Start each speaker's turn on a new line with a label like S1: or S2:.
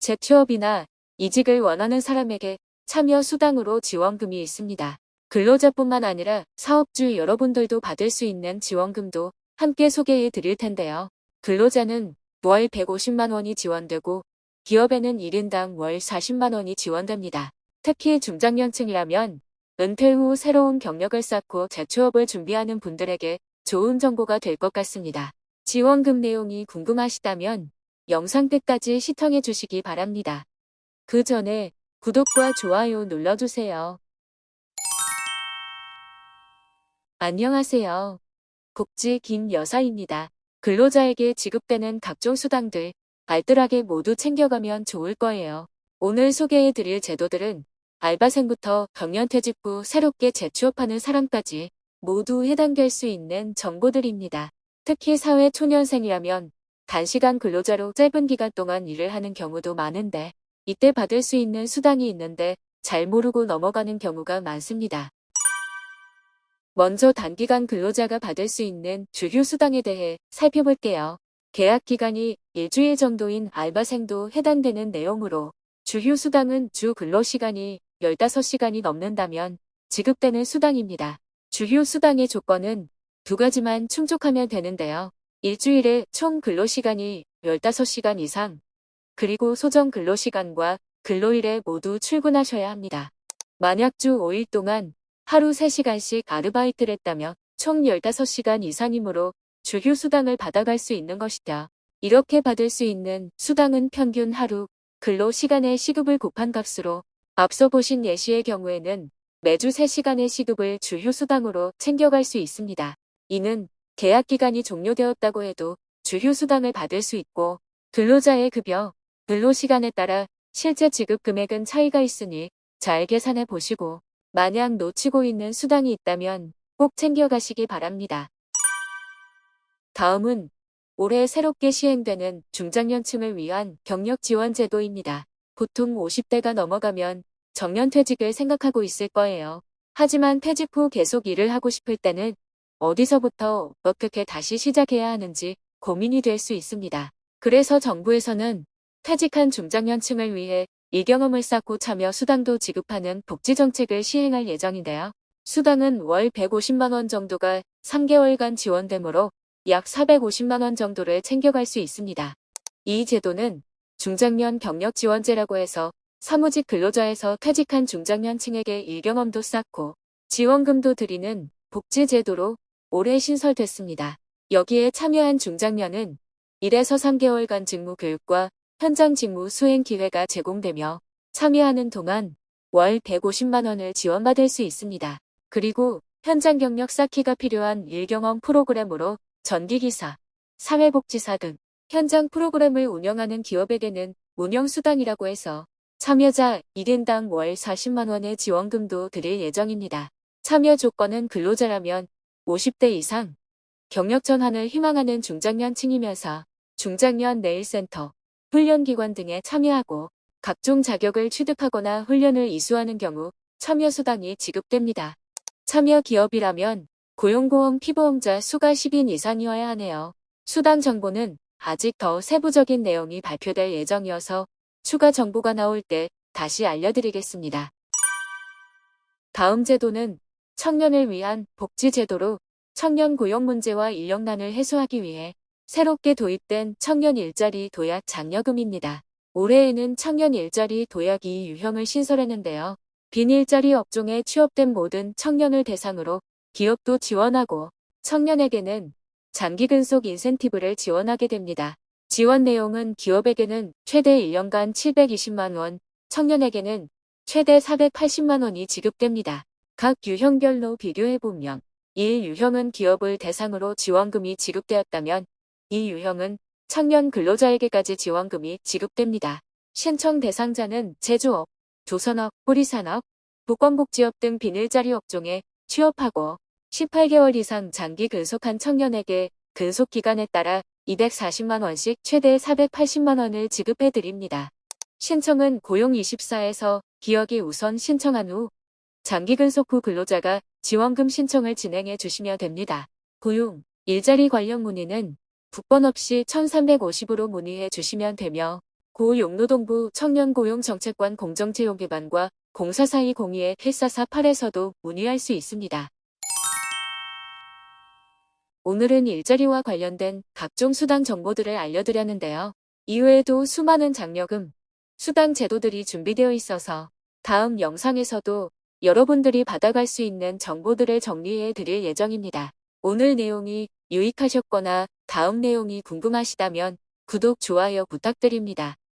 S1: 재취업이나 이직을 원하는 사람에게 참여 수당으로 지원금이 있습니다. 근로자뿐만 아니라 사업주 여러분들도 받을 수 있는 지원금도 함께 소개해 드릴 텐데요. 근로자는 월 150만 원이 지원되고 기업에는 1인당 월 40만 원이 지원됩니다. 특히 중장년층이라면 은퇴 후 새로운 경력을 쌓고 재취업을 준비하는 분들에게 좋은 정보가 될 것 같습니다. 지원금 내용이 궁금하시다면 영상 끝까지 시청해 주시기 바랍니다. 그 전에 구독과 좋아요 눌러주세요. 안녕하세요. 복지 김 여사입니다. 근로자에게 지급되는 각종 수당들 알뜰하게 모두 챙겨가면 좋을 거예요. 오늘 소개해 드릴 제도들은 알바생부터 경년퇴직 후 새롭게 재취업하는 사람까지 모두 해당될 수 있는 정보들입니다. 특히 사회 초년생이라면 단시간 근로자로 짧은 기간 동안 일을 하는 경우도 많은데 이때 받을 수 있는 수당이 있는데 잘 모르고 넘어가는 경우가 많습니다. 먼저 단기간 근로자가 받을 수 있는 주휴 수당에 대해 살펴볼게요. 계약 기간이 일주일 정도인 알바생도 해당되는 내용으로 주휴 수당은 주 근로 시간이 15시간이 넘는다면 지급되는 수당입니다. 주휴 수당의 조건은 두 가지만 충족하면 되는데요. 일주일에 총 근로시간이 15시간 이상, 그리고 소정 근로시간과 근로일에 모두 출근하셔야 합니다. 만약 주 5일 동안 하루 3시간씩 아르바이트를 했다면 총 15시간 이상이므로 주휴 수당을 받아갈 수 있는 것이다. 이렇게 받을 수 있는 수당은 평균 하루 근로 시간의 시급을 곱한 값으로 앞서 보신 예시의 경우에는 매주 3시간의 시급을 주휴 수당으로 챙겨갈 수 있습니다. 이는 계약 기간이 종료되었다고 해도 주휴 수당을 받을 수 있고 근로자의 급여, 근로 시간에 따라 실제 지급 금액은 차이가 있으니 잘 계산해 보시고 만약 놓치고 있는 수당이 있다면 꼭 챙겨가시기 바랍니다. 다음은 올해 새롭게 시행되는 중장년층을 위한 경력 지원 제도입니다. 보통 50대가 넘어가면 정년퇴직을 생각하고 있을 거예요. 하지만 퇴직 후 계속 일을 하고 싶을 때는 어디서부터 어떻게 다시 시작해야 하는지 고민이 될 수 있습니다. 그래서 정부에서는 퇴직한 중장년층을 위해 일경험을 쌓고 참여 수당도 지급하는 복지 정책을 시행할 예정인데요. 수당은 월 150만원 정도가 3개월간 지원되므로 약 450만원 정도를 챙겨갈 수 있습니다. 이 제도는 중장년 경력 지원제라고 해서 사무직 근로자에서 퇴직한 중장년층에게 일경험도 쌓고 지원금도 드리는 복지 제도로 올해 신설됐습니다. 여기에 참여한 중장년은 1에서 3개월간 직무 교육과 현장 직무 수행 기회가 제공되며 참여하는 동안 월 150만원을 지원받을 수 있습니다. 그리고 현장 경력 쌓기가 필요한 일경험 프로그램으로 전기기사, 사회복지사 등 현장 프로그램을 운영하는 기업에게는 운영수당이라고 해서 참여자 1인당 월 40만원의 지원금도 드릴 예정입니다. 참여 조건은 근로자라면 50대 이상, 경력 전환을 희망하는 중장년층이면서 중장년 네일센터, 훈련기관 등에 참여하고 각종 자격을 취득하거나 훈련을 이수하는 경우 참여수당이 지급됩니다. 참여 기업이라면 고용보험 피보험자 수가 10인 이상이어야 하네요. 수당 정보는 아직 더 세부적인 내용이 발표될 예정이어서 추가 정보가 나올 때 다시 알려드리겠습니다. 다음 제도는 청년을 위한 복지제도로 청년 고용 문제와 인력난을 해소하기 위해 새롭게 도입된 청년 일자리 도약 장려금입니다. 올해에는 청년 일자리 도약 2 유형을 신설했는데요. 빈 일자리 업종에 취업된 모든 청년을 대상으로 기업도 지원하고 청년에게는 장기 근속 인센티브를 지원하게 됩니다. 지원 내용은 기업에게는 최대 1년간 720만 원, 청년에게는 최대 480만 원이 지급됩니다. 각 유형별로 비교해보면 1 유형은 기업을 대상으로 지원금이 지급되었다면 이 유형은 청년 근로자에게까지 지원금이 지급됩니다. 신청 대상자는 제조업, 조선업, 호리산업, 보건복지업 등 비닐자리 업종에 취업하고 18개월 이상 장기 근속한 청년에게 근속 기간에 따라 240만원씩 최대 480만원을 지급해 드립니다. 신청은 고용24에서 기업이 우선 신청한 후 장기 근속 후 근로자가 지원금 신청을 진행해 주시면 됩니다. 고용, 일자리 관련 문의는 국번 없이 1350으로 문의해 주시면 되며 고용노동부 청년고용정책관 공정채용기반과 공사사이 공의회 1448에서도 문의할 수 있습니다. 오늘은 일자리와 관련된 각종 수당 정보들을 알려드렸는데요. 이외에도 수많은 장려금, 수당 제도들이 준비되어 있어서 다음 영상에서도 여러분들이 받아갈 수 있는 정보들을 정리해 드릴 예정입니다. 오늘 내용이 유익하셨거나 다음 내용이 궁금하시다면 구독, 좋아요 부탁드립니다.